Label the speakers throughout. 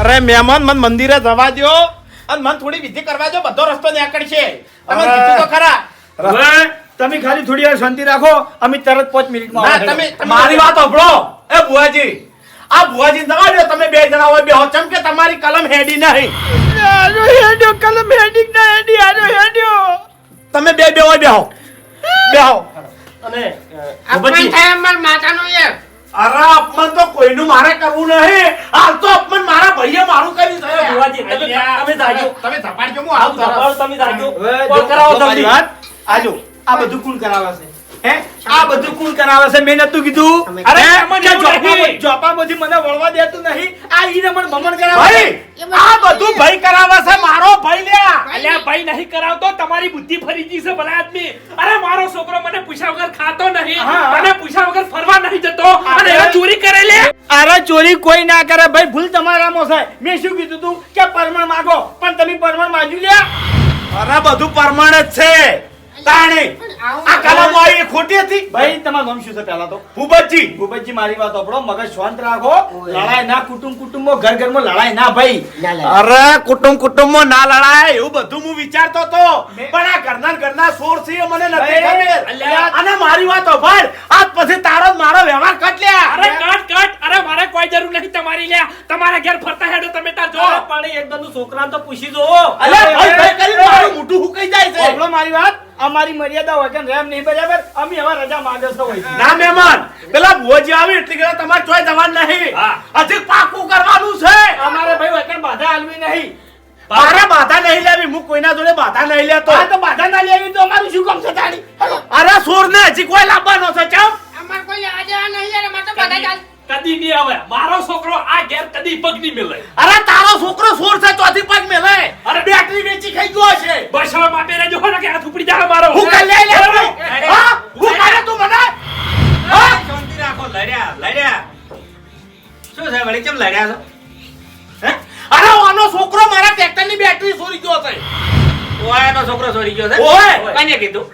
Speaker 1: અરે મહેમાન મન મંદિરે જવા દ્યો. અને મન થોડી વિધિ કરવા દો બધો રસ્તો નીકળશે. તમે. કીધું તો ખરા.
Speaker 2: તમે ખાલી થોડી વાર શાંતિ રાખો અમે તરત પાંચ મિનિટમાં
Speaker 1: તમે
Speaker 3: મારી વાત સાંભળો. એ બુઆજી આ બુઆજી જવા દો તમે બે જણા હોય બેહો. ચમ કે તમારી કલમ હેડી નહીં.
Speaker 2: આજો હેડ્યો, કલમ હેડી ના હેડી, આજો હેડ્યો.
Speaker 3: તમે બે બે હોય બેહો. બેહો.
Speaker 2: અને
Speaker 1: અપમાન થાય અમાર માતાનો યાર
Speaker 3: અરે અપમાન તો કોઈનું મારે કરવું નહીં. હાલ તો અપમાન મારા ભાઈએ મારું કરી છે.
Speaker 4: બુઆજી, તમે- તમે જાજો.
Speaker 1: તમે ધપાડજો હું આવું તરત.
Speaker 4: તમે જાજો. કોલ કરાવો
Speaker 2: જો વાત, આજો. આ બધું કોણ કરાવે છે? હે? આ બધું કોણ કરાવે છે? મેં નતું કીધું. અરે મને મને વળવા દેતું નહીં. આ ઈને મને મમણ કરાવે
Speaker 3: ભાઈ આ બધું ભાઈ કરાવે છે? મારો ભાઈ લ્યા.
Speaker 4: અલ્યા ભાઈ નહીં કરાવતો. તમારી બુદ્ધિ ફરી ગઈ છે ભલા આદમી. અરે મારો છોકરો મને પૂછ્યા વગર ખાતો નહીં
Speaker 2: હા.
Speaker 4: મને પૂછ્યા વગર ફરવા નહીં જતો અને
Speaker 2: અરે.
Speaker 4: એ ચોરી કરે લે
Speaker 2: અરે ચોરી કોઈ ના કરે. ભાઈ ભૂલ તમારામાં થાય. મેં શું કીધું તું? કે પરમણ માગો. પણ તમે પરમણ માગ્યું લે
Speaker 3: અરે બધું પરમાણ જ છે. તાણી. આ કલમ આવી ખોટી હતી.
Speaker 2: ભાઈ તમારું નામ શું છે પહેલા તો?
Speaker 3: ભૂપતજી.
Speaker 2: ભૂપતજી મારી વાત સાંભળો. મગજ શાંત રાખો. લડાઈ ના કુટુંબ કુટુંબમાં ઘર ઘરમાં લડાઈ ના ભાઈ.
Speaker 3: અરે કુટુંબ કુટુંબમાં ના લડાય એવું બધું હું વિચારતો તો પણ આ ઘરના ઘરના સોર છે મને નથી ખબર. અને મારી વાત સાંભળ આજ પછી તારો મારો વ્યવહાર કટ લે
Speaker 4: અરે કટ કટ. અરે મારે કોઈ જરૂર નથી તમારી લે તમારા ઘેર ફરતા હેડો તમે તાર જો. પાણી એકદમ છોકરા તો પૂછી જો
Speaker 3: અલ્યા ભાઈ ભાઈ મારું મોઢું હુકાઈ જાય છે?
Speaker 2: મારી વાત. અમારી મર્યાદા હોય કે રેમ નહીં બરાબર? અમે હવે રજા માંગે તો હોય.
Speaker 3: ના મહેમાન પેલા ભુવજી આવે એટલે કે તમારે ચોય જવાન નહીં. હજી પાકું કરવાનું છે.
Speaker 2: અમારે ભાઈ વચન બાધા આલવી નહીં.
Speaker 3: મારે બાધા નહીં લેવી હું કોઈના જોડે બાધા નહીં લેતો.
Speaker 2: આ તો બાધા ના લેવી તો અમારું શું કામ છે
Speaker 3: અરે સોર ને હજી કોઈ લાવવાનો છે ચમ?
Speaker 1: અમાર કોઈ આજે નહીં યાર અમાર તો બધા ચાલ
Speaker 4: કદી નહીં આવે. મારો છોકરો આ ઘેર કદી પગ નહીં મિલે
Speaker 3: અરે તારો છોકરો સોર છે ચોથી પગ મેલે
Speaker 4: અરે
Speaker 3: બેટરી વેચી ખાઈ ગયો છે
Speaker 4: બસવા માટે રહેજો ને કે હાથ ઉપડી જાય મારો.
Speaker 3: હું કઈ લઈ લે હા? હું કાલે તું મને? હા?
Speaker 5: શાંતિ રાખો લડ્યા લડ્યા. શું છે વળી કેમ લડ્યા છો?
Speaker 3: હે? અરે આનો છોકરો મારા ટ્રેક્ટરની બેટરી ચોરી ગયો છે.
Speaker 5: ઓયાનો છોકરો ચોરી ગયો છે?
Speaker 3: ઓય!
Speaker 5: કને કીધું?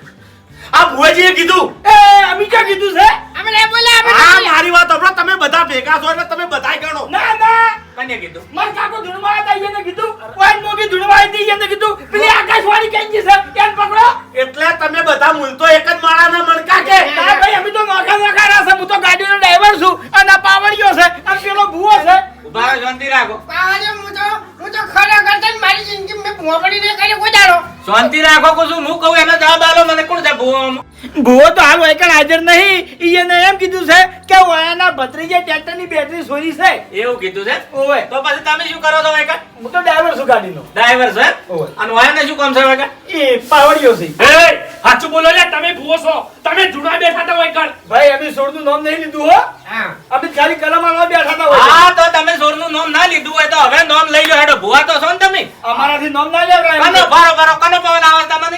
Speaker 3: આ ભુવાજીએ કીધું
Speaker 2: એ અમે ક્યાં કીધું છે
Speaker 1: અમે લે બોલે અમે
Speaker 3: આ મારી વાત સાંભળો તમે બધા ભેગા છો એટલે તમે બધાય ગણો
Speaker 2: ના ના
Speaker 5: કોને કીધું
Speaker 2: માર કાકો ધૂળમાં હતા એને કીધું કોઈ મોગી ધૂળમાં હતી એને કીધું પેલી આકાશવાણી કેમ છે એને પકડો
Speaker 3: એટલે તમે બધા મૂલ તો એક જ માળાના મણકા કે
Speaker 2: ના ભાઈ અમે તો નોખા નોખા રહ્યા છે હું તો ગાડીનો ડ્રાઈવર છું અને આ પાવડિયો છે અને પેલો ભૂવો છે
Speaker 5: ઊભા રહો, શાંતિ રાખો
Speaker 1: પાવાજે હું તો હું તો ખરેખર છે ને મારી જિંદગી મેં ભોંપડી ને કરી કોઈ દાડો
Speaker 5: શાંતિ રાખો કહું છું હું કહું એનો જવાબ આલો મને કોણ છે ભૂવો
Speaker 2: તો હાલ વૈકણ હાજર નહીં. એને એમ કીધું છે કે વાયાના ભત્રીજે ટ્રેક્ટરની બેટરી ચોરી છે.
Speaker 5: એવું કીધું છે?
Speaker 2: ઓવે.
Speaker 5: તો પછી તમે શું કરો છો વાયકા?
Speaker 2: હું તો ડ્રાઈવર છું ગાડીનો.
Speaker 5: ડ્રાઈવર છે અને વાયાને શું કામ છે વાયકા?
Speaker 2: એ પાવડિયો છે.
Speaker 4: એ સાચું બોલો લે તમે ભૂવો છો. તમે જુના બેઠા હતા હોય કણ
Speaker 2: ભાઈ અમે સોરનું નામ નહીં લીધું હો.
Speaker 1: હા.
Speaker 2: અમે ખાલી કલમ બેઠા હતા હોય.
Speaker 5: હા તો તમે સોરનું નામ ના લીધું હોય તો હવે નામ લઈ લો હેડો. ભૂવા તો છો ને તમે?
Speaker 2: અમારાથી નામ ના લેવરાય.
Speaker 5: કનો ભારો કરો કનો પવન આવે તમને?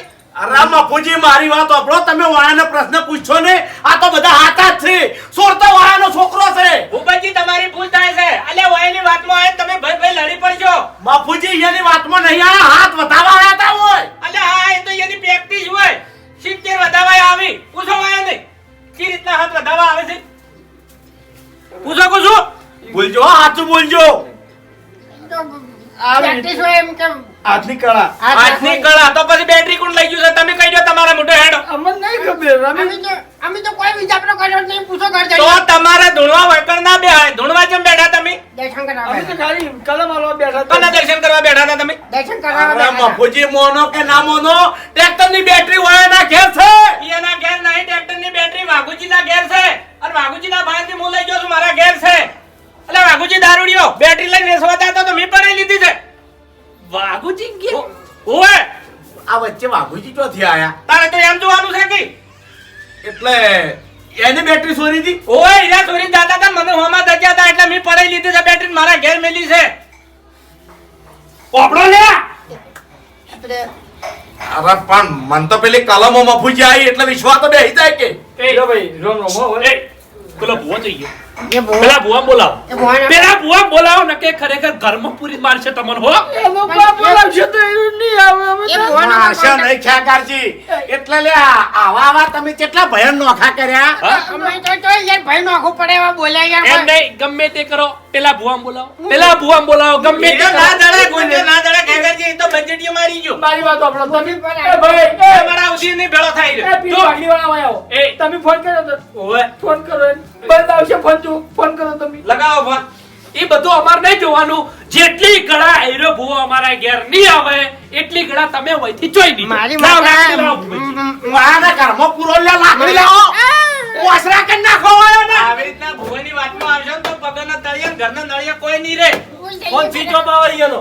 Speaker 3: અરે મફુજી મારી વાત આપણો તમે વાયાનો પ્રશ્ન પૂછો ને આ તો બધા હાથા જ છે. સોર તો વાળાનો છોકરો છે.
Speaker 5: ભૂપતજી તમારી ભૂલ થાય છે. અલ્યા વાયની વાતમાં આવીને તમે ભાઈ ભાઈ લડી પડજો.
Speaker 3: મફુજી એની વાતમાં નહીં આ હાથ વધારવા આતા હોય.
Speaker 5: અલે હા એ તો એની પ્રેક્ટિસ હોય. સિત્તેર વધાવા આવી. પૂછો વાયા નહીં. કઈ રીતના હાથ વધાવા આવે છે? પૂછો પૂછો.
Speaker 3: બોલજો હાથું બોલજો
Speaker 1: પ્રેક્ટિસ હોય એમ કેમ?
Speaker 2: હાથની કળા.
Speaker 5: હાથની કળા. તો પછી બેટરી કોણ લઈ ગયું છે? તમે કહી દો તમારા મોટો હેડ.
Speaker 2: અમને નહીં ખબર. અમે
Speaker 1: અમે તો અમે તો કોઈ વિચારો કર્યો નહીં પૂછો ઘર
Speaker 5: તો તમારે ધૂણવા વળકણ ના બેહાય. ધૂણવા કેમ બેઠા તમે?
Speaker 1: દર્શન કરવા
Speaker 2: અમે તો ખાલી કલમ આલવા બેઠા હતા.
Speaker 5: દર્શન કરવા બેઠા હતા તમે?
Speaker 1: દર્શન કરવા બેઠા.
Speaker 3: મફુજી મોનો કે ના મોનો? બેટરી વાયાના ઘેર છે?
Speaker 5: એના ઘેર નહીં. ટ્રેક્ટરની બેટરી વાઘુજીના ઘેર છે. અને વાઘુજીના ભાઈથી હું લઈ ગયો છું. મારા ઘેર છે. એટલે વાઘુજી દારૂડિયો બેટરી લઈને વેચવા જતા તો મેં પણ લીધી છે.
Speaker 4: વાઘુજી કે?
Speaker 5: ઓએ
Speaker 3: આ વચ્ચે વાઘુજી ચોથી આયા?
Speaker 5: તારે તો એમ જોવાનું છે કે
Speaker 3: એટલે એની બેટરી ચોરી હતી?
Speaker 5: ઓય હીરા ચોરી જતા તા મને હોમાં દજ્યા હતા એટલે મેં પડાઈ લીધી છે બેટરી મારા ઘેર મેલી છે.
Speaker 4: ઓપડો લે!
Speaker 1: આપણે
Speaker 3: અરે પણ મન તો પેલી કલમો મફુજી આવી એટલે વિશ્વાસ તો બેહી જાય કે.
Speaker 4: એ
Speaker 2: ભાઈ રોમ રોમ હો
Speaker 4: એ પેલો ભૂવો થઈ ગયો. પેલા ભુવા બોલાવો. પેલા ભુવા બોલાવો નકે ખરેખર ઘરમાં પૂરી મારશે તમને હો.
Speaker 2: બોલાવશે તો એવું નહીં આવે
Speaker 3: નહીં ખ્યાકારજી. એટલે લે આવા આવા તમે કેટલા ભયન નોખા કર્યા?
Speaker 6: અમે તો તો યાર ભાઈ નોખો પડે એવા બોલ્યા યાર
Speaker 4: એમ નહીં ગમે તે કરો. પેલા ભુવામ બોલાવો. પેલા ભુવામ બોલાવો ગમે તે.
Speaker 5: ના દડે ગુંજો ના ખેગારજી એ તો બજેટિયો મારી ગયો.
Speaker 2: મારી વાત આપણો તમે એ ભાઈ એ
Speaker 5: મારા ઉસી ને ભેળો
Speaker 2: થઈ
Speaker 5: રહ્યો.
Speaker 2: તો વાડીવાળા વાળા આવ્યો
Speaker 4: એ.
Speaker 2: તમે ફોન કર્યો તો
Speaker 5: ઓય
Speaker 2: ફોન કરો બંધ આવશે ફોન જો. ફોન કરો તમે.
Speaker 5: લગાવો ફોન
Speaker 4: એ બધું અમારે નહીં જોવાનું. જેટલી ગળા એરો ભૂવો અમારા ઘેર નહીં આવે એટલી ગળા તમે હોયથી જોઈ દીધી.
Speaker 6: મારી
Speaker 3: મારા ઘરમાં પૂરો લાકડી લાવો. ઓસરા કરી નાખો ને
Speaker 5: આવી રીતના ભુવાની વાતમાં આવશો તો પગના તળિયા ઘરના નળિયા કોઈ નહીં રે.
Speaker 4: કોણ સ્વિચ પાવર આવે ઈયોનો.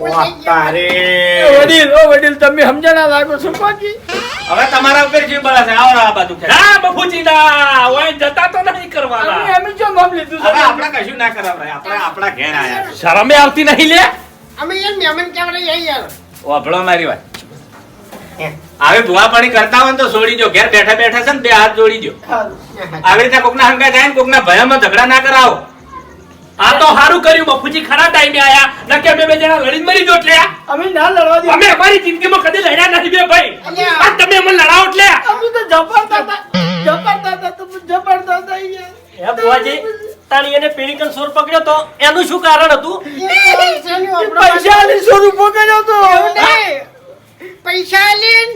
Speaker 3: ઓ તારે.
Speaker 2: એ વડીલ ઓ વડીલ તમે સમજણા લાગો છો પાકી
Speaker 5: હવે તમારા ઉપર જીવ બળે આવો આ બાજુ ખેંચો.
Speaker 4: ના ના ઓય જતા તો નહીં કરવાના.
Speaker 2: અમે જો નામ લીધું
Speaker 5: હવે આપણે કશું ના કરાવરાય. આપણે આપણા ઘેર આયા
Speaker 4: શરમે આવતી નહીં લે.
Speaker 6: અમે યાર મહેમાન યાર
Speaker 5: મારી વાત. હવે ભૂવા પાણી કરતા હોય તો છોડી દો ઘેર બેઠા બેઠા છે ને બે હાથ જોડી દો આવી રીતે કોકના હંગાઈ જાય ને કોકના ભયામાં ઝઘડા ના કરાવો.
Speaker 4: આ તો સારું કર્યું. બફુજી ખરા ટાઈમે આયા. નકે અમે બે જણા લડીને મરી જો એટલે.
Speaker 2: અમે ના લડવા દે
Speaker 4: અમે અમારી જિંદગીમાં કદી લડ્યા નથી બે ભાઈ. આ તમે અમને લડાવો એટલે.
Speaker 2: અમે તો જબરદસ્ત જબરદસ્ત તો જબરદસ્ત જબરતા
Speaker 7: હે બુવાજી તાણી એને પીણીકલ સોર પકડ્યો તો એનું શું કારણ હતું?
Speaker 2: પૈસા સોર પકડ્યો તો.
Speaker 6: પૈસા લઈને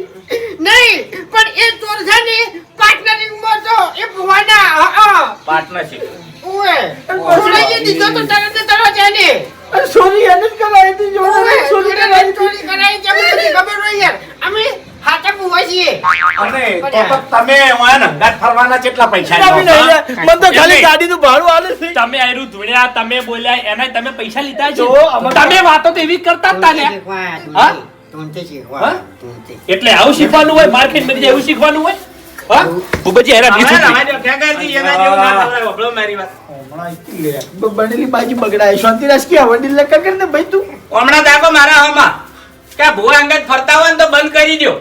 Speaker 6: નહીં પણ એ ચોર છે ને પાર્ટનરિંગમાં તો એ ભવાના હા, હા
Speaker 5: પાર્ટનરશિપ
Speaker 6: ઓએ ચોરાઈએ દીધો તો તરત તરત એને
Speaker 2: સોરી એને જ કરાવી હતી જો
Speaker 6: ઓએ,
Speaker 2: સોરી
Speaker 6: ચોરી ચોરી કરાઈ છે ખબર હોય યાર. અમે હાથે ભુવા છીએ.
Speaker 3: અને તો તો તમે વાના હંગાત ફરવાના કેટલા પૈસા
Speaker 2: તમે
Speaker 3: લો?
Speaker 2: મને તો ખાલી
Speaker 4: એમ નહીં.
Speaker 2: ભાડું આલે છે.
Speaker 4: તમે આયરું ધૂણ્યા તમે બોલ્યા એના તમે પૈસા લીધા છો. તમે વાતો તો એવી કરતા જ તા ને. હા? એટલે આવું શીખવાનું હોય? માર્કેટ મળી એવું શીખવાનું હોય? હા? ભૂપતજી
Speaker 5: એના મારી વાત.
Speaker 2: હમણાં અહીંથી લે. બનેલી બાજી બગડાય. શાંતિરાજ કે વડીલ ને કર ને ભાઈ તું?
Speaker 5: હમણાં દાખો મારા હમાં. કે ભુવા અંગત ફરતા હોય ને તો બંધ કરી દો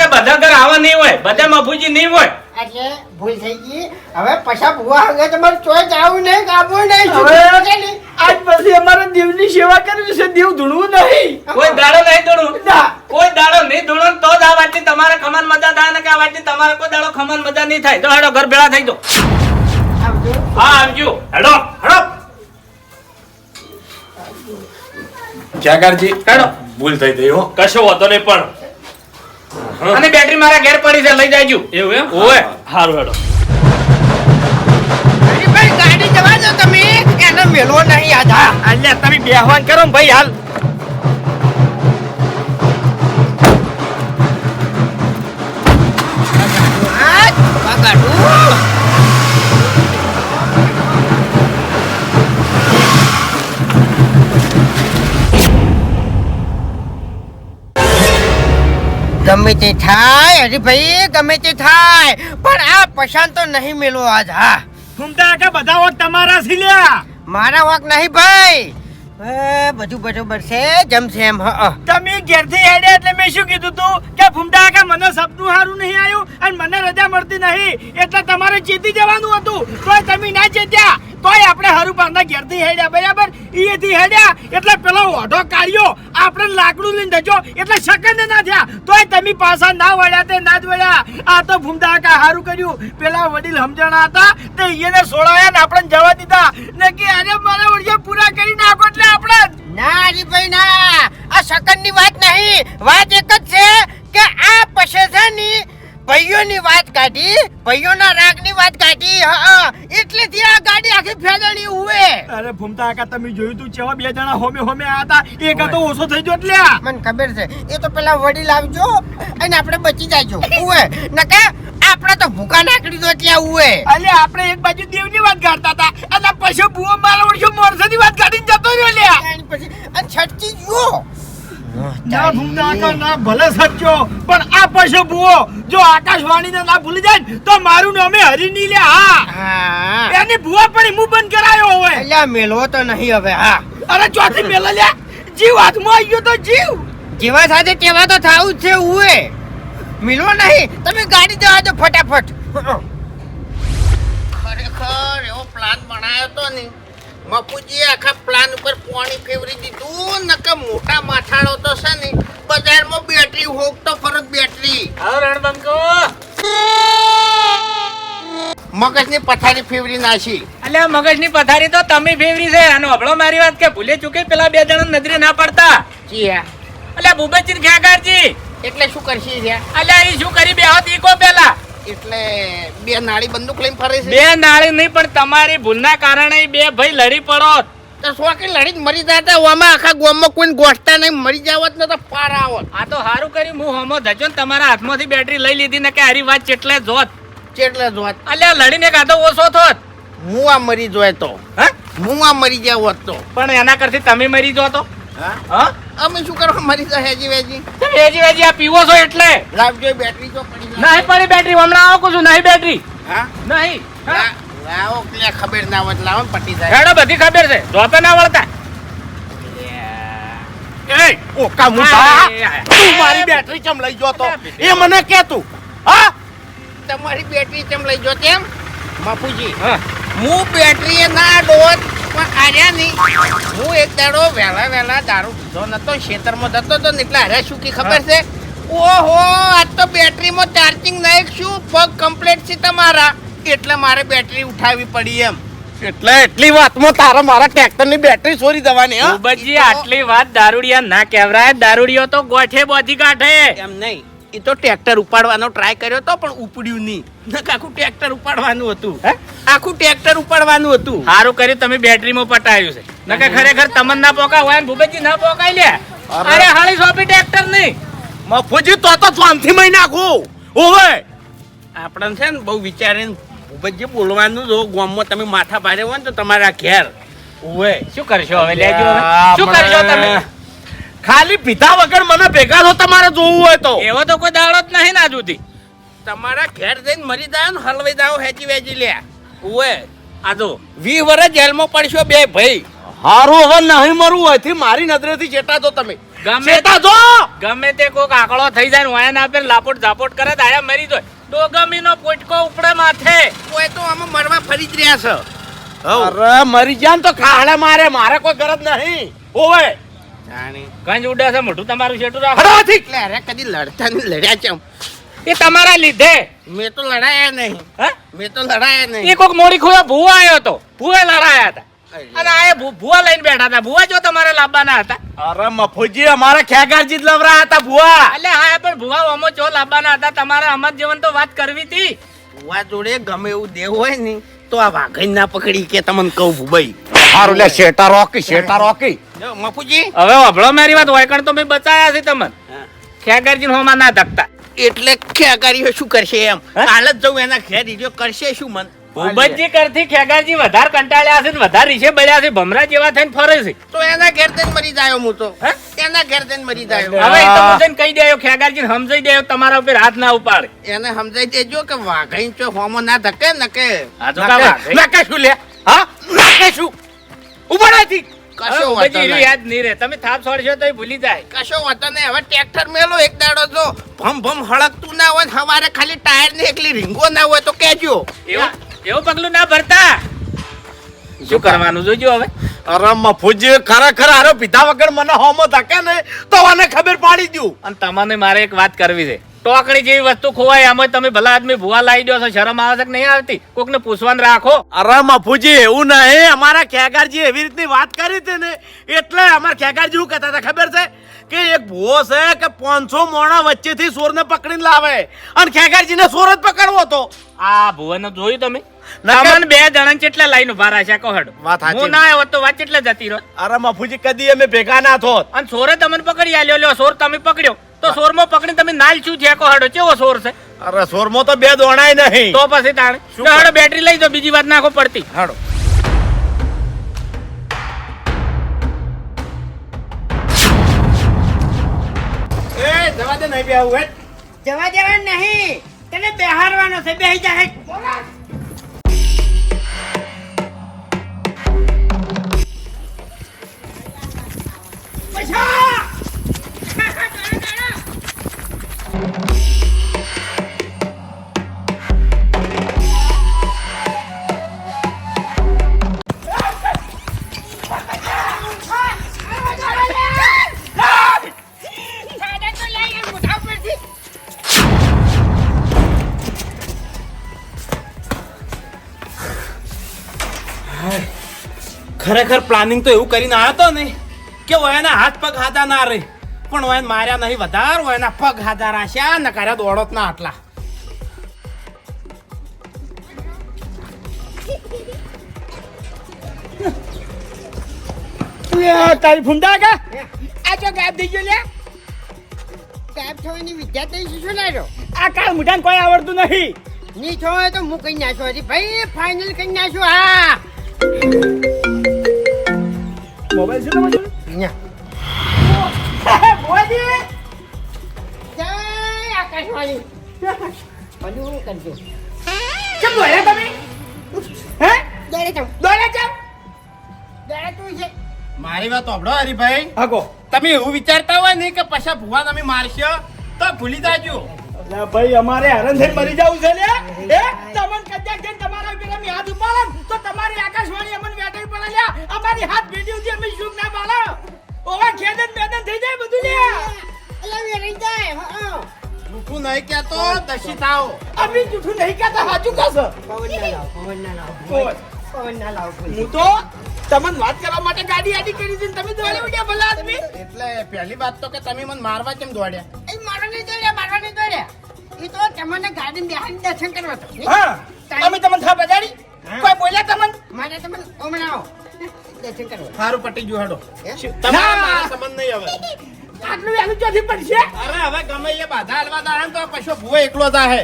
Speaker 2: કે બધા
Speaker 5: ઘર આવા નહીં હોય. બધા મફુજી નહીં હોય.
Speaker 6: એટલે ભૂલ થઈ ગઈ. હવે પછા ભુવા હંગે તમારે ચોય જાવું નહીં નહીં
Speaker 2: હવે
Speaker 6: છૂટું છે ને.
Speaker 2: આજ પછી અમારે દેવની સેવા કરવી છે દેવ ધૂણવું નહીં.
Speaker 5: કોઈ દાડો નહીં ધૂણું કોઈ દાડો નહીં ધૂણો તો જ આ વાતની તમારે ખમાન મજા થાય ને કે આ વાતની તમારે કોઈ દાડો ખમાન મજા નહીં થાય. તો હેડો ઘર ભેળા થઈ દો હા આવજો.
Speaker 4: હેડો હેડો.
Speaker 3: જાગરજી
Speaker 5: હેડો.
Speaker 3: ભૂલ થઈ ગઈ હો.
Speaker 4: કશો વાંધો નહીં પણ.
Speaker 5: અને બેટરી મારા ઘેર પડી છે લઈ જાયજો
Speaker 4: એવું એમ?
Speaker 5: ઓવે.
Speaker 4: હારું હેડો.
Speaker 6: ભાઈ ગાડી જવા દો તમે. એને મેલો નહીં આધા
Speaker 7: અલ્યા તમે બેહવાન કરો ને ભાઈ હાલ.
Speaker 6: ગમે તે થાય અરે ભાઈ ગમે તે થાય. પણ આ પશાન તો નહીં મેલો આજ હા.
Speaker 2: ઘૂમતા કે બધા તમારા છે લ્યા.
Speaker 6: મારા વાક નહીં ભાઈ. બધું બરોબર છે, જમશે એમ, હ
Speaker 2: તમે ઘેરથી હેડે એટલે મેં શું કીધું તું? કે ફૂમડા કે મને સપનું સારું નહીં આવ્યું અને મને રજા મળતી નહીં. એટલે તમારે ચેતી જવાનું હતું. તો તમે ના ચેત્યા. તોય આપણે હારું ઘેરથી હેડ્યા, બરાબર? ઈએથી હેડ્યા, એટલે પેલો ઓઢો કાઢ્યો, આપણે લાકડું લઈને જજો એટલે શકંદ ના થયા. તોય તમે પાછા ના વળ્યા તે ના જ વળ્યા. આ તો ફૂમતા કા હારું કર્યું. પેલા વડીલ સમજણા હતા, તે એને સોળાયા ને આપણે જવા દીધા. ને કે, અરે, મારા વડિયા પૂરા કરી નાખો એટલે આપણે
Speaker 6: ના, હરીભાઈ, ના. આ શકંદની વાત નહીં. વાત એક જ છે. ભાઈઓની વાત કાઢી ભાઈઓના રાગની વાત કાઢી હા એટલેથી આ ગાડી આખી ફેદણી ઉવે.
Speaker 2: અરે ભૂમતા કાકા તમે જોયું તું ચેવા બે જણા હોમે હોમે આતા એક તો ઓછો થઈ ગયો એટલે
Speaker 6: મને ખબર છે. એ તો પેલા વડીલ આવજો અને આપણે બચી જાયજો ઉવે. નકે આપણે તો ભૂકા નાખડી દો એટલે ઉવે.
Speaker 2: અલે આપણે એક બાજુ દેવની વાત કાઢતા હતા. અને પછી ભૂવો મારા ઓળખ્યો મોરસની વાત કાઢીને જતો રહ્યો લ્યા
Speaker 6: પછી અને છટકી જુઓ
Speaker 2: ના કાકા ના ભલે સચ્યો પણ આ પશુ બુઓ જો આકાશવાણીને ના ભૂલી જાય તો મારું નામે હરી નહીં લે હા. એની ભુવા પણ હું બંધ કરાયો હોય.
Speaker 6: એટલે મેલવો તો નહીં હવે હા.
Speaker 2: અરે ચોથી મેલો લે જીવ હાથમાં આવી ગયો તો જીવ.
Speaker 6: જેવા સાથે તેવા તો થાવું જ છે ઉએ મિલવો નહીં તમે ગાડી જવા દો ફટાફટ. ખરેખર એવો પ્લાન બનાવ્યો તો ને
Speaker 8: મફુજી આખા પ્લાન ઉપર પાણી ફેવરી દીધું નકે મોટા માથાળો તો છે ને બજારમાં બેટરી હોક તો ફરક બેટરી
Speaker 5: હા રણબંકો.
Speaker 8: મગજની પથારી ફેવરી નાશી
Speaker 5: અલ્યા મગજની પથારી તો તમે ફેવરી છે. આનો અભળો મારી વાત કે ભૂલે ચૂકે પેલા બે જણા નજરે ના પડતા.
Speaker 8: જીયા.
Speaker 5: અલ્યા ભૂપતજી ખેગારજી
Speaker 8: એટલે શું કરશી છે
Speaker 5: અલ્યા એ શું કરી બે હોત ઈકો પેલા.
Speaker 8: એટલે બે નાળી બંદૂક લઈને ફરે છે.
Speaker 5: બે નાળી નહીં પણ તમારી ભૂલના કારણે બે ભાઈ લડી પડો.
Speaker 8: તો શોખી લડીને મરી જતા ઓમાં આખા ગોમમાં કોઈ ગોઠતા નહીં મરી જાવત ને તો પાર આવત
Speaker 5: આ તો સારું કર્યું હું હમો ધજો ને તમારા હાથમાંથી બેટરી લઈ લીધી ને કે હારી વાત ચેટલે જોત.
Speaker 8: ચેટલે જોત.
Speaker 5: અલ્યા લડીને કાઢો ઓછો થોત.
Speaker 8: હું આ મરી જોય તો.
Speaker 5: હા?
Speaker 8: આ મરી જાવ હોત તો.
Speaker 5: પણ એના કરતી તમે મરી જો તો?
Speaker 8: હા?
Speaker 5: હા
Speaker 8: અમે શું કરવા મરી જાય હેજી વેજી
Speaker 5: તમે વેજી આ પીવો છો એટલે?
Speaker 8: લાવજો બેટરી તો પડી.
Speaker 5: નહીં પડી બેટરી હમણાં આવો છું નહીં બેટરી
Speaker 8: હા?
Speaker 5: નહીં
Speaker 8: લાવો એટલે ખબર ના હોય લાવો પટી જાય.
Speaker 5: હેડો બધી ખબર છે. જોપે ના વળતા.
Speaker 3: એ ઓકા મુસા તું મારી બેટરી ચમ લઈ ગયો તો? એ મને કે તું હા?
Speaker 8: તમારી બેટરી તેમ લઈ જો તેમ? બાપુજી
Speaker 5: હું.
Speaker 8: બેટરી એ ના ડોત પણ આર્યા નહીં. હું એક દાડો વહેલા વહેલા દારૂ પીધો નતો ખેતરમાં જતો હતો ને એટલે હારે શું કે ખબર છે? ઓહો આજ તો બેટરીમાં ચાર્જિંગ નાખશું પગ કમ્પ્લીટ છે તમારા. એટલે મારે બેટરી ઉઠાવી પડી એમ.
Speaker 3: એટલે એટલી વાતમાં તારા મારા ટ્રેક્ટરની બેટરી ચોરી દેવાની હા.
Speaker 5: ઉબજી આટલી વાત દારૂડિયા ના કહેવરાય. દારૂડિયો તો ગોઠે બોધી કાઢે.
Speaker 8: એમ નહીં. એ તો ટ્રેક્ટર ઉપાડવાનો ટ્રાય કર્યો તો પણ ઉપડ્યું નહીં. નક આખું ટ્રેક્ટર ઉપાડવાનું હતું.
Speaker 5: હે?
Speaker 8: આખું ટ્રેક્ટર ઉપાડવાનું હતું.
Speaker 5: સારું કર્યું તમે બેટરીમાં પટાયું છે. નકે ખરેખર તમન ના પોકા હોય ને ભૂપતજી ના પોકાય લે.
Speaker 3: અરે.
Speaker 5: હાળી સોપી ટ્રેક્ટર નહીં.
Speaker 3: મફુજી તો તો શાંતિ મહી નાખું. ઓવે.
Speaker 8: આપણને છે ને બહુ વિચારીને ભૂપેજી બોલવાનું જો ગામમાં તમે માથા ભારે હોય ને તો તમારા ઘેર.
Speaker 3: ઓવે.
Speaker 5: શું કરશો હવે? લેજો હવે. શું કરશો તમે?
Speaker 3: ખાલી પીધા વગર મને ભેગા તો તમારે જોવું હોય તો.
Speaker 5: એવો તો કોઈ દાડો જ નહીં ના જુદી
Speaker 8: તમારા ઘેર જઈને મરી જાય ને હલવાઈ જાઓ હેચી વેચી લે ઓએ
Speaker 5: આ જો
Speaker 8: વી વર્ષ જેલમાં પડશો બે ભાઈ.
Speaker 3: હારું હવે નહીં મરવું હોયથી મારી નજરેથી ચેટા દો તમે.
Speaker 5: ગમે
Speaker 3: ચેટા દો
Speaker 5: ગમે તે કોક આકળો થઈ જાય ને વાયા ના આપે લાપોટ ઝાપોટ કરે આયા મરી જાય. ડોગમીનો પોટકો ઉપડે માથે.
Speaker 8: કોઈ તો આમાં મરવા ફરી જ રહ્યા છે.
Speaker 3: અરે મરી જાય ને તો ખાડે મારે મારે કોઈ ગરજ નહીં. ઓવે
Speaker 8: જાણી
Speaker 5: કંજ ઉડે છે મોટું તમારું શેઠું રાખો.
Speaker 3: હરાથી
Speaker 8: લે રે કદી લડતા નહીં લડ્યા છે
Speaker 5: એ તમારા લીધે.
Speaker 8: મેં તો લડાયા નહીં.
Speaker 5: હા?
Speaker 8: મેં તો લડાયા નહીં.
Speaker 5: એ કોક મોડી ખોયા ભૂવા આવ્યો હતો ભૂવે લડાયા હતા. અને આ ભૂ- ભૂવા લઈને બેઠા હતા. ભૂવા જો તમારે લાવવાના હતા.
Speaker 3: અરે મફુજી અમારે ખેગારજી લવરા હતા ભુવા.
Speaker 5: એટલે હા પણ ભૂવા અમો જો લાવવાના હતા. તમારે અમર જીવન તો વાત કરવી હતી.
Speaker 8: ભુવા જોડે ગમે એવું દેવ હોય ને તો આ વાઘઈ ના પકડી કે તમને કહું ભુભાઈ
Speaker 3: સારું લે શેટા રોકી શેટા રોકી.
Speaker 8: મફુજી.
Speaker 5: હવે અભળો મારી વાત હોય તો મેં બચાયા છે તમને. ખેગારજી હોમાં ના ધકતા.
Speaker 8: એટલે ખેગારીઓ શું કરશે એમ? કાલ જ જવું એના ઘેર ઈજો કરશે શું મન?
Speaker 5: ભૂપતજી કરથી ખેગારજી વધારે કંટાળ્યા છે ને વધારે રીશે બળ્યા છે ભમરા જેવા થઈને ફરે છે.
Speaker 8: તો એના ઘેર થઈને મરી જાયો હું તો. એના ઘેર થઈને મરી જાયો.
Speaker 5: હવે તમે કહી દેયો ખેગારજી સમજાઈ દેયો તમારા ઉપર હાથ ના ઉપાડે.
Speaker 8: એને સમજાઈ દેજો કે વાઘઈ ચો હોમો ના ધકે નકે
Speaker 5: આ તો કા વાઘઈ?
Speaker 3: નકે શું લે? હા? નકે શું? ઉભરાથી
Speaker 8: કશો વાંધો નહીં.
Speaker 5: યાદ નહીં રહે. તમે થાપ છોડશો તો ભૂલી જાય.
Speaker 8: કશો વાંધો નહીં. હવે ટ્રેક્ટર મેલો એક દાડો જો. ભમ ભમ હળકતું ના હોય સવારે ખાલી ટાયર ને એકલી રીંગો ના હોય તો કેજો
Speaker 5: એવું? એવું પગલું ના ભરતા? શું કરવાનું? જોજો હવે.
Speaker 3: અરે મફુજી ખરેખર આરો પીધા વગર મને હોમો ધકે ને તો મને ખબર પાડી દઉં
Speaker 5: અને તમને મારે એક વાત કરવી છે. ટોકડી જેવી વસ્તુ ખોવાય આમાં તમે ભલા આદમી ભૂવા લાવી દો છો શરમ આવે છે કે નહીં આવતી? કોકને પૂછવાનું રાખો.
Speaker 3: અરે મફુજી એવું નહીં. અમારા ખેગારજી એવી રીતની વાત કરી હતી ને એટલે અમારા ખેગારજી શું કહેતા હતા ખબર છે? કે એક ભૂવો છે કે પાંચસો મોણા વચ્ચેથી સોરને પકડીને લાવે. અને ખેગારજીને સોર જ પકડવો હતો.
Speaker 5: આ ભુવન જોયું તમે? બે જણા કેટલા લાઈન ઊભા રહ્યા કહો હેડો.
Speaker 3: વાત સાચી.
Speaker 5: હું ના આવ્યો તો વાત કેટલા જતી રહો.
Speaker 3: અરે મફુજી કદી અમે ભેગા ના થોત.
Speaker 5: અને સોરે તમને પકડી આલ્યો લ્યો સોર તમે પકડ્યો. તો સોરમો પકડી તમે નાલ છું છે હડો? કેવો સોર છે?
Speaker 3: અરે સોરમો તો બે દોણાય નહીં.
Speaker 5: તો પછી તાણે. હેડો બેટરી લઈ જો બીજી વાત નાખો પડતી.
Speaker 3: હાડો.
Speaker 8: એ જવા દે નહીં બે આવું જવા દેવા નહીં. તને બેહારવાનો છે બેહી જાય
Speaker 3: ખરેખર પ્લાનિંગ તો એવું કરીને આવ્યો હતો ને કે ઓયાના હાથ પગ હાથા ના રહે પણ ઓયાને માર્યા નહીં વધાર ઓયાના પગ હાથા રાખ્યા ને કર્યા દોડત ના આટલા.
Speaker 2: તારી ફૂંડા કા? આ જો ગાયબ થઈ ગયો લે
Speaker 6: ગાયબ થવાની વિદ્યા તો શું લાગ્યો?
Speaker 2: આ કાળ મુઠાને કોઈ આવડતું નહીં.
Speaker 6: નહીં થવાય હોય તો હું કઈ નાખ્યો હજી. ભાઈ ફાઇનલ કઈ નાખ્યો હા.
Speaker 2: મોબાઈલ છે તમારો જોડે? ભુવાજી!
Speaker 6: જય આકાશવાણી. ભલું કરજો?
Speaker 2: કેમ દોડ્યા તમે? હે?
Speaker 6: દોડે જાઉં
Speaker 2: દોડ્યા કેમ
Speaker 6: દોડે તું છે?
Speaker 3: મારી વાત સાંભળો હરીભાઈ.
Speaker 2: આગો
Speaker 3: તમે એવું વિચારતા હોય ને કે પછી ભુવાન અમે મારશો તો ભૂલી જાજો.
Speaker 2: ભાઈ અમારે હેરાન થઈ મરી જવું છે લે એ તમન કદાચ જઈને તમારા પેલા મે હાથ ઉપાડો તો તમારી આકાશવાણી અમને વેટાઈ પડે લે અમારી હાથ ભેટી ઉધી અમે શું ના પાડો ઓવા ખેદન મેદન થઈ જાય બધું લે
Speaker 6: અલા મે રહી જાય હા
Speaker 3: જૂઠું નહીં કહેતો દશી થાઓ
Speaker 2: અમે જૂઠું નહીં કહેતા સાચું કહો
Speaker 6: પવન ના લાવ પવન ના લાવ પવન. ના લાવ
Speaker 2: હું તો તમને વાત કરવા માટે ગાડી આડી કરી હતી તમે દોડી ઉડ્યા ભલા આદમી?
Speaker 3: એટલે પહેલી વાત તો કે તમે મને મારવા કેમ દોડ્યા?
Speaker 6: એ મારો નહીં દોડ્યા મારો નહીં દોડ્યા. એ તો તમને ગાડી બેહાડી દર્શન કરવા તો
Speaker 2: હા અમે તમને થા બજાડી કોઈ બોલ્યા તમને?
Speaker 6: મારે તમે ઓમણાઓ દર્શન કરવા.
Speaker 3: સારું પટી ગયું હડો? તમારા મારા સંબંધ નહીં હવે.
Speaker 2: આટલું વહેલું ચોથી પડશે?
Speaker 3: અરે હવે ગમે એ બાધા હલવા દાડા તો પશુ ભૂવે એકલો જાહે.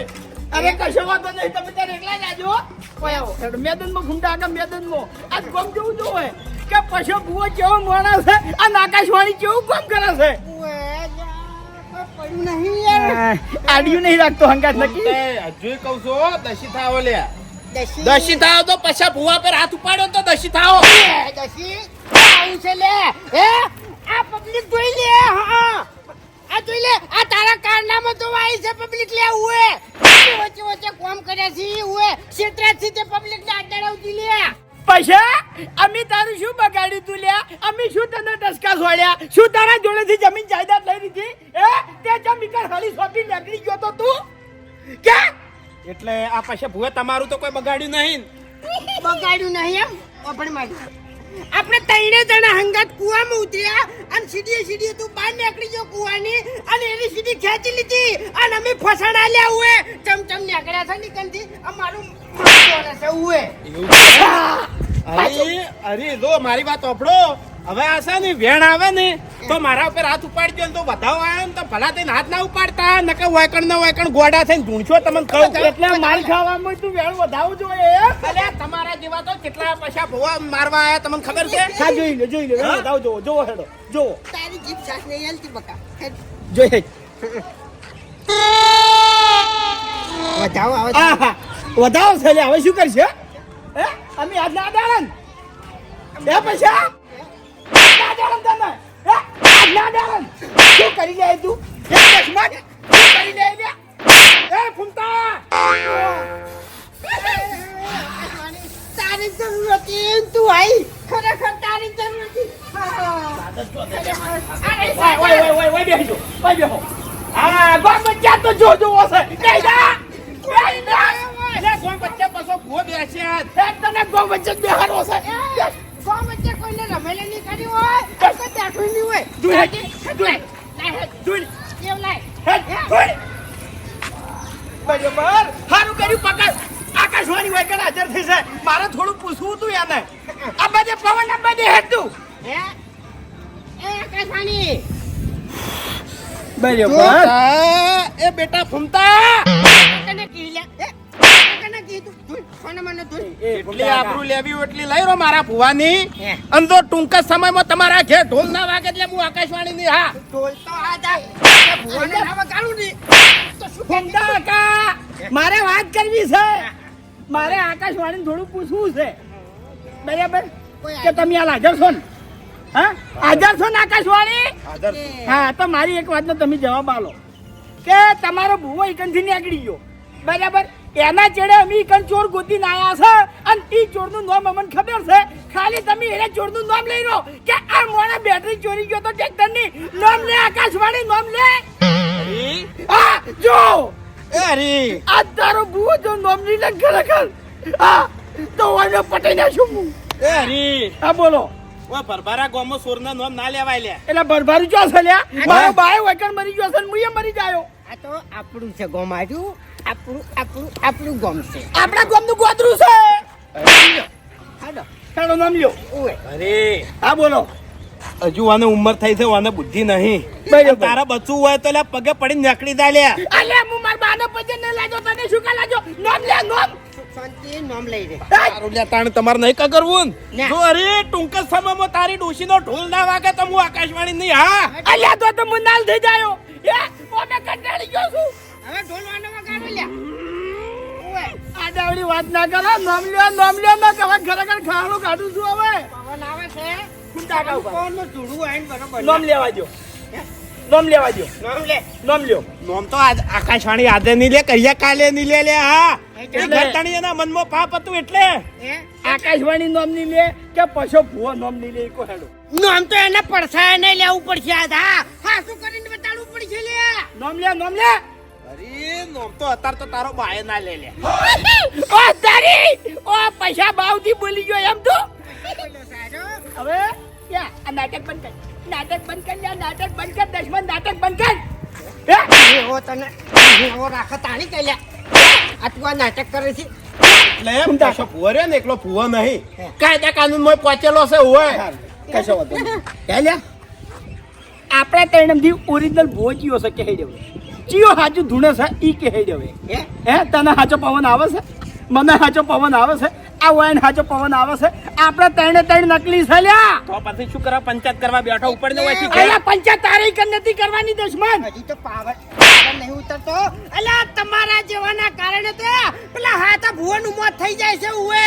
Speaker 2: અરે કશો વાંધો નહીં તમે ત્યારે એકલા જ આજો કોઈ આવો. મેદાનમાં ઘૂમતા આગળ મેદાનમાં આજ કોમ જેવું જો હોય કે પશો ભૂવો કેવો માણસ છે અને આકાશવાણી કેવું કામ કરે છે?
Speaker 6: પડ્યું નહીં યાર.
Speaker 2: આડિયું નહીં રાખતો હંગાત નક્કી?
Speaker 3: હજુ કહું છું દશી થાઓ લે. દશી થાવ તો પછી ભૂવા પર હાથ ઉપાડો તો દશી થાઓ.
Speaker 6: એ, આવું છે લે હે? આ પબ્લિક જોઈ લે હા. આ જોઈ લે આ તારા કારનામાં તો આવી છે પબ્લિક લે ઉએ વચ્ચે વચ્ચે કોમ કરે છે ઉએ ક્ષેત્રાજથી તે પબ્લિક ને અડાડાવતી લે.
Speaker 2: પૈસા? અમે તારું શું બગાડ્યું તું લ્યા? અમે શું તને ટસકા છોડ્યા? શું તારા જોડેથી જમીન જાયદાદ લઈ લીધી? એ તે જમીન હળી સોંપી નીકળી ગયો તો તું? કે?
Speaker 3: એટલે આ પછી ભૂવે તમારું તો કોઈ બગાડ્યું નહીં.
Speaker 6: બગાડ્યું નહીં એમ? પણ મારી. આપણે ત્રણે જણા હંગાત કુવામાં ઉતર્યા અને સીડીએ સીડીએ તું બહાર નીકળી ગયો કુવાની અને એની સીડી ખેંચી લીધી અને અમે ફસાણા લ્યા ઉએ. ચમચમ નીકળ્યા છે નીકળતી અમારું છે? ઉએ
Speaker 3: અરે અરે લો મારી વાત ઓપડો હવે આ છે ને વેણ આવે ને તો મારા ઉપર હાથ ઉપાડજો ને તો બધાઓ આવ્યો ને તો ભલા થઈને હાથ ના ઉપાડતા. નકર વાયકણ ના વાયકણ ગોડા થઈને ઢૂંઢશો તમને કહું
Speaker 2: એટલે માર ખાવામાં તું વેળ વધાવું જોઈએ
Speaker 3: ભલે તમારા જેવા તો કેટલા પૈસા ભોવા મારવા આયા તમને ખબર છે?
Speaker 2: હા જોઈ લે જોઈ લે વેળ વધાવ જોવો જોવો હેડો જોવો.
Speaker 6: તારી જીભ સાસ નહીં હાલતી બકા.
Speaker 2: જોઈ.
Speaker 6: વધાવો આવે
Speaker 2: વધાવો છે હવે શું કરશે હે? અમે આજ ના દાડન એ પૈસા? દાડન આજ ના શું કરી તું? એ દશમન શું કરી લે લે? એ ફૂમતા
Speaker 6: તારી જરૂર હતી તું આઈ. ખરેખર તારી જરૂર હતી
Speaker 2: ઓય ઓય ઓય ઓય બેહજો ઓય બેહો. આ ગોમ બચ્ચા તો જો જો હશે નહીં જા. નહીં જા.
Speaker 3: ગોમ વચ્ચે પાછો ભૂવો બેસ્યા
Speaker 2: તને ગોમ બચ્ચા બેહારો છે.
Speaker 6: ગામ વચ્ચે કોઈને રમેલે નહીં કર્યું હોય તો દાખલું નહીં હોય.
Speaker 2: જોઈ હે જોઈ
Speaker 6: લાય
Speaker 2: જોઈ
Speaker 6: કેમ લાય?
Speaker 2: હેડ જોઈ બરોબર. સારું કર્યું પકડ. આકાશવાણી હોય કે હાજર થઈ જાય. મારે થોડું પૂછવું હતું એને. આ બધે પવન આ બધે હેતું
Speaker 6: હે? એ આકાશવાણી.
Speaker 2: બરોબર.
Speaker 3: એ બેટા ફૂમતા.
Speaker 6: તને કી
Speaker 3: એટલી આબરૂ લેવી એટલી લઈ રો મારા ભુવાની. અને ટૂંક જ સમયમાં તમારા ઘેર ઢોલ ના વાગે એટલે હું આકાશવાણી ની હા.
Speaker 6: ઢોલ તો આ ભુવાને શું
Speaker 2: ફંદા કા મારે વાત કરવી છે. મારે આકાશવાણી થોડું પૂછવું છે. બરાબર? કે તમે આ હાજર છો ને? હા? હાજર છો ને આકાશવાણી? હા. તો મારી એક વાતનો તમે જવાબ આલો. કે તમારો ભૂવો એકંથી નીકળી ગયો બરાબર? એના ચેડે અમે ઇકન ચોર ગોતીને નાયા છે અને ઈ ચોરનું નામ અમને ખબર છે. ખાલી તમે એને ચોરનું નામ લઈ લો કે આ મોણે બેટરી ચોરી ગયો તો ટ્રેક્ટરની નામ લે આકાશવાણી નામ લે. આ જો.
Speaker 3: અરે
Speaker 2: આ તારો ભૂવો જો નામ લઈ લે ખરેખર. આ તો ઓને પટાઈ નાખું હું
Speaker 3: અરે આ
Speaker 2: હા બોલો.
Speaker 3: ઓ ભરભારા ગામમાં સોરના નામ ના લેવાય લે
Speaker 2: એટલે ભરભારી જો છે લ્યા? મારો ભાઈ વૈકણ મરી ગયો છે હું એ મરી જાયો.
Speaker 6: આ તો આપણું છે ગોમાર્યું આપણું આપણું આપણું ગોમ છે.
Speaker 2: આપણા ગામનું ગોદરું છે.
Speaker 6: હાડો
Speaker 2: ચાલો નામ લ્યો.
Speaker 6: ઓય
Speaker 3: અરે.
Speaker 2: હા બોલો.
Speaker 3: હજુ આને ઉંમર થઈ છે આને બુદ્ધિ નહીં. તારા બચવું હોય તો લે પગે પડીને નકડી દા લે
Speaker 2: અલે હું માર બાને પછી ન લાજો તને શું કા લાજો નામ લે નોમ.
Speaker 6: શાંતિ નામ લઈ રે
Speaker 3: તારું લે તાણ તમારે નહીં કા કરવું? ને. જો અરે ટૂંક જ સમયમાં તારી ડોશીનો ઢોલ ના વાગે તો હું આકાશવાણી નહીં હા?
Speaker 2: અલ્યા તો તો મુનાલ થઈ જાયો. એ ઓમે કંટાળી ગયો છું.
Speaker 6: હવે ઢોલવાનો વગાડો લ્યા. ઓય.
Speaker 2: વાત ના કરો. નામ લ્યો નામ લ્યો. ના કહેવાય ખાવાનું કાઢું છું હવે.
Speaker 6: પવન આવે છે.
Speaker 2: કુંતા કા ઉપર.
Speaker 6: પવનનું ધૂળું આવે બરોબર
Speaker 2: નામ લેવા દો નામ લેવા દો
Speaker 6: નામ લે.
Speaker 2: નામ લ્યો.
Speaker 3: નોમ તો આજ આકાશવાણી આદે નહીં લે કરિયા કાલે નહીં લે લે હા. એ એના મનમાં પાપ હતું એટલે.
Speaker 2: આકાશવાણી નોમની લે કે પછો ભૂવો નોમની લે કો હેડો.
Speaker 6: નામ તો એને પડસાય નહીં લેવું પડશે આ શું કરીને બતાડવું પડશે લે.
Speaker 2: નોમ લે નોમ લે.
Speaker 3: અરે નોમ તો અતાર તો તારો બાય ના લે લે.
Speaker 2: ઓ તારી. ઓ પૈસા ભાવથી બોલી ગયો એમ તો. હવે ક્યાં? આ નાટક બંધ કર. નાટક બંધ કર લ્યા નાટક બંધ કર દશમન નાટક બંધ કર. હે?
Speaker 6: એવો તને હો રાખો તાણી કે લે આ તું આ નાટક કરે છે?
Speaker 3: એટલે એમ ભૂવો રહ્યો ને એકલો ભૂવો નહીં. કાયદા કાનૂનમાં પહોંચેલો છે હોય
Speaker 2: કશો વાંધો નહીં. લ્યા આપણે ત્રણમથી ઓરિજિનલ ચિયો છે કહે દેવે. ચિયો હાજુ ધૂણે છે ઈ કહે દેવે.
Speaker 6: હે?
Speaker 2: હે તને હાચો પવન આવે છે? મને હાચો પવન આવે છે? આ વાયન હાચો પવન આવે છે? આપણે ત્રણે ત્રણ નકલી છે લ્યા.
Speaker 3: તો પછી શું કરવા? પંચાયત કરવા બેઠો ઉપર ને
Speaker 2: પંચાયત તારી કર નથી કરવાની દશમન.
Speaker 6: હજી તો પાવર ઉતરતો? અલા તમારા જેવાના કારણે તો પેલા હાથા ભુવનનું મોત થઈ જાય છે ઉએ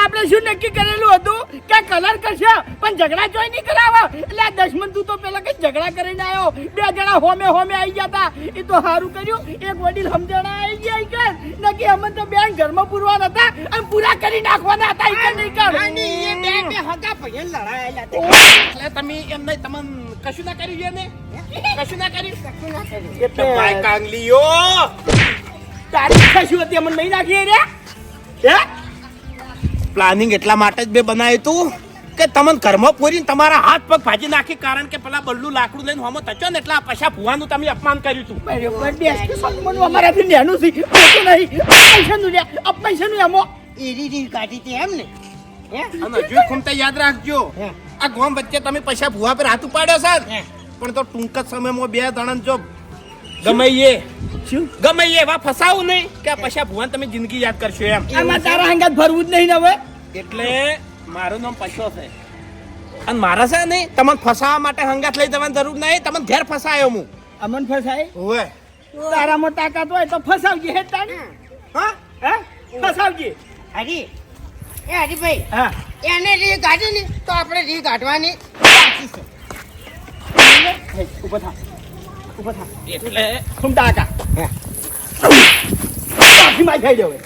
Speaker 2: આપણે શું નક્કી કરેલું હતું? કે કલર કરશે પણ ઝઘડા જોઈ નહીં કરાવો? એટલે દશમન તું તો પેલા કઈ ઝઘડા કરીને આવ્યો બે જણા હોમે હોમે આવી ગયા હતા એ તો સારું કર્યું. એક વડીલ સમજણા આવી ગયા કર નક્કી અમે તો બેન ઘરમાં પૂરવાના હતા અને પૂરા કરી નાખવાના હતા એ નહીં કર.
Speaker 6: એ બે બે હગા ભાઈઓ લડાયેલા
Speaker 3: એટલે તમે એમ નહીં તમને કશું ના કર્યું છે ને કશું ના કર્યું?
Speaker 6: કશું ના કર્યું.
Speaker 3: એટલે ભાઈ કાંગલીઓ!
Speaker 2: તારી ઈચ્છા શું હતી? અમને નહીં નાખીએ રે હે?
Speaker 3: પ્લાનિંગ એટલા માટે જ બે બનાવ્યું તું કે તમને ઘરમાં પૂરીને તમારા હાથ પગ ભાજી નાખી કારણ કે પેલા બલ્લું લાકડું લઈને હોમો તચો ને એટલે આ પછા ભુવાનું તમે અપમાન કર્યું હતું
Speaker 2: અમારાથી નેનું છે. નહીં. પૈસાનું આ પૈસાનું એમો
Speaker 6: એરી કાઢી હતી એમ ને? હે?
Speaker 3: અને હજુ ખુમતા યાદ રાખજો.
Speaker 6: હે.
Speaker 3: આ ગોમ વચ્ચે તમે પૈસા ભૂવા પર હાથ ઉપાડ્યો
Speaker 6: સર
Speaker 3: પણ તો ટૂંક જ સમયમાં બે જણા જો ગમે
Speaker 2: શું?
Speaker 3: ગમે વા એવા ફસાવું નહીં. કે આ પૈસા ભૂવા તમે જિંદગી યાદ કરશો એમ.
Speaker 2: આમાં તારા હંગાત ભરવું જ નહીં હવે?
Speaker 3: એટલે મારું નામ પશો છે. અને મારા છે નહીં. તમને ફસાવા માટે હંગાત લઈ જવાની જરૂર નહીં. તમને ઘેર ફસાયો હું.
Speaker 2: અમન ફસાય?
Speaker 3: હોય
Speaker 2: તારામાં તાકાત હોય તો ફસાવજે હે તાણી
Speaker 6: હા.
Speaker 2: હે? ફસાવજે.
Speaker 6: હરી એ હરીભાઈ
Speaker 2: હા.
Speaker 6: એને રી કાઢી ને તો આપણે રી કાઢવાની બાકી છે
Speaker 2: ઊભો થા.
Speaker 3: એટલે
Speaker 2: માફી દેવે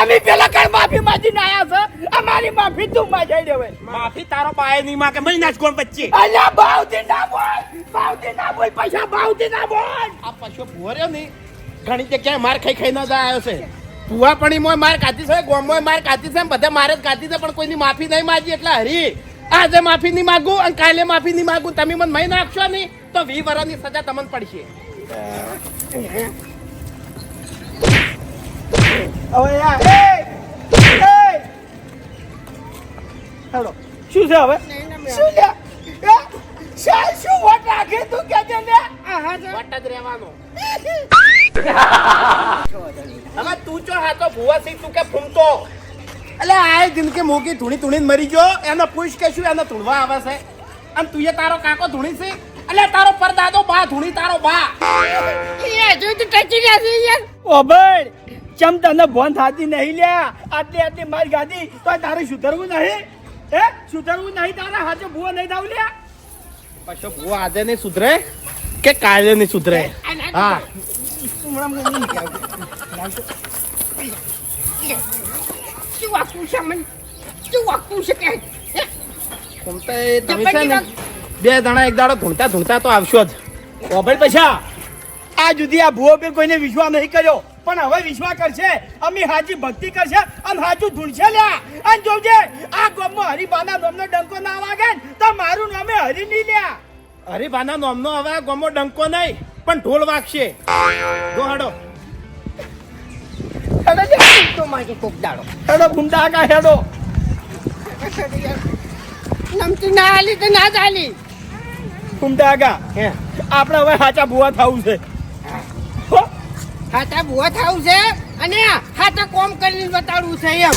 Speaker 2: અમે પેલા કઈ માફી માંગી આયા છે? અમારી માફી તું માંગાઈ દેવે
Speaker 3: માફી તારો પાયે નહીં માકે મહિના જ કોણ વચ્ચે.
Speaker 2: અલ્યા ભાવથી ના બોલ ભાવથી ના બોલ પૈસા ભાવથી ના બોલ.
Speaker 3: આ પશુ ભૂવો નહીં. ઘણી જગ્યાએ માર ખાઈ ખાઈ ન આવ્યો છે. ભૂવા પણ મોય માર કાતી છે ગોમોય માર કાતી છે બધા મારે જ કાતી છે પણ કોઈની માફી નહીં માગી એટલે હરી. આજે માફી નહીં માગું અને કાલે માફી નહીં માગું. તમે મને મહી નાખશો નહીં તો વી વરાની સજા તમને પડશે.
Speaker 2: હેલો શું છે હવે? શું છે શું વટ રાખે તું કે છે
Speaker 3: વટ જ રહેવાનો. હવે તું ચો હાથો ભૂવા સી તું કે ફૂમતો? એટલે આ જિંદગી મૂકી ધૂણી ધૂણી મરી ગયો. એનો પૂછ કે શું એને ધૂણવા આવે છે? અને તું તારો કાકો ધૂણી છે? એટલે તારો પરદાદો બા ધૂણી તારો બા.
Speaker 6: એ હજુ તો ટચી રહ્યા છે યાર.
Speaker 2: ઓબડ ચમ તને ભોન થાતી નહીં લ્યા? આટલી આટલી માર ગાધી તો તારે સુધરવું નહીં? હે? સુધરવું નહીં તારે હાથે ભૂવો નહીં થાવ લ્યા?
Speaker 3: પછી ભૂવો આજે નહીં સુધરે કે કાલે નહીં સુધરે? હા. બે જણા એક દાડો ધૂણતા ધૂણતા તો આવશો જ
Speaker 2: ઓબડ પૈસા આ જુદી આ ભૂવો પે કોઈને વિશ્વાસ નહીં કર્યો પણ હવે વિશ્વાસ કરશે અમે હાજી ભક્તિ કરશે અને હાજુ ધૂણશે લ્યા અને જોજે આ ગામમાં હરિબાના નામનો ડંકો ના વાગે તો મારું નામે હરી નહીં લ્યા
Speaker 1: હરીભાના નોમનો હવે ગમો ડંકો નહીં પણ ઢોલ વાગશે. જો હાડો.
Speaker 6: હેડો માગે કોક દાડો.
Speaker 2: હેડો ગુંડા કા હેડો.
Speaker 6: નમતી ના આલી તો ના ચાલી
Speaker 2: ગુંડા કા આપણે હવે સાચા ભૂવા થવું છે.
Speaker 6: સાચા ભૂવા થાવું છે અને સાચા કોમ કરીને બતાડવું છે એમ.